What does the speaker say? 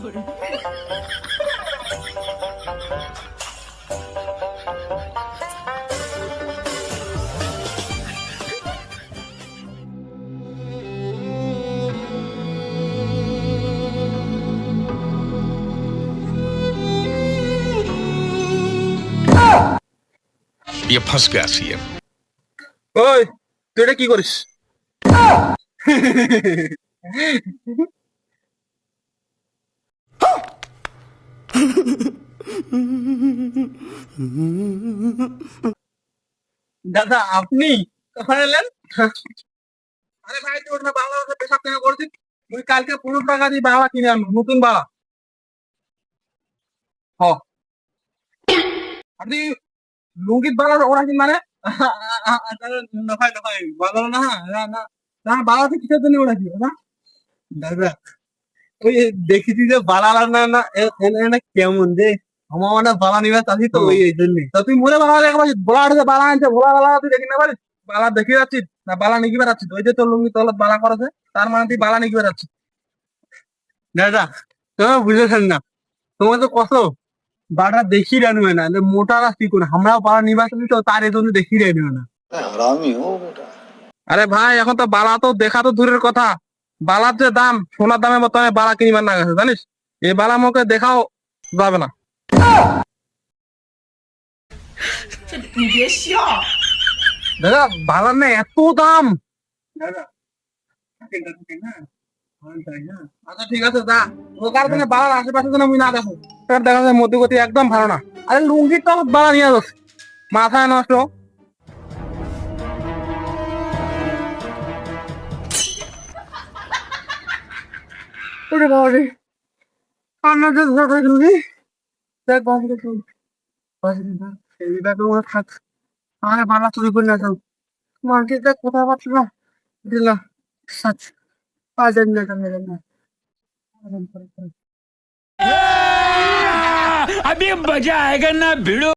ये फंस गया सीएम ओए তুই এটা কি দাদা, আপনি কখন এলেন? আরে ভাই, তুই ওটা বাংলা ভাষা পেশাব কেন করছিস? তুই কালকে পনেরো টাকা দিয়ে বাংলা কিনে আনব নতুন বাংলা হ। আপনি লুঙ্গিত বাংলা ওরা কি মানে? নয় বাংলা না না না না বাংলাতে কিসের জন্য ওরা কি না দাদা? ওই দেখেছি যে বালা রান্না না এনে কেমন যে আমার মানে বালা তো ওই এই তো তুই মনে বালা বলা বালা আনছে বালা তুই দেখি না পারিস? বালা দেখে না বালা ওই যে তোর লুঙ্গি তলত বালা করেছে তার মানে তুই বালা দাদা তুমি বুঝেছেন না। তোমার তো কত বাটা দেখি রানুবে না মোটা রাস্তি কোন আমরাও বালা নিবাস তো তার জন্য দেখি রানুবে না। আরে ভাই এখন তো বালা তো দেখা তো দূরের কথা। বালার যে দাম, সোনার দামে বর্তমানে বালা কিনবার না গেছে, জানিস? এই বালা মুখে দেখাও যাবে না। দাদা, বালার না এত দাম। আচ্ছা যেন আমি দেখো। যায় একদম ভালো না। আরে লুঙ্গির তো বালা নিয়ে যাচ্ছে। মাথায় নষ্ট। ওরে বাবা রে আমার তো ধরা গেলি দেখ বাবা রে তুই এই ব্যাগে ওরা থাক আমার বালা চুরি করে না যাও মার্কে দেখ কোথাও পাচ্ছ না দিলা সাচ পাঁচ হাজার না টাকা না अभी मजा आएगा ना भिड़ो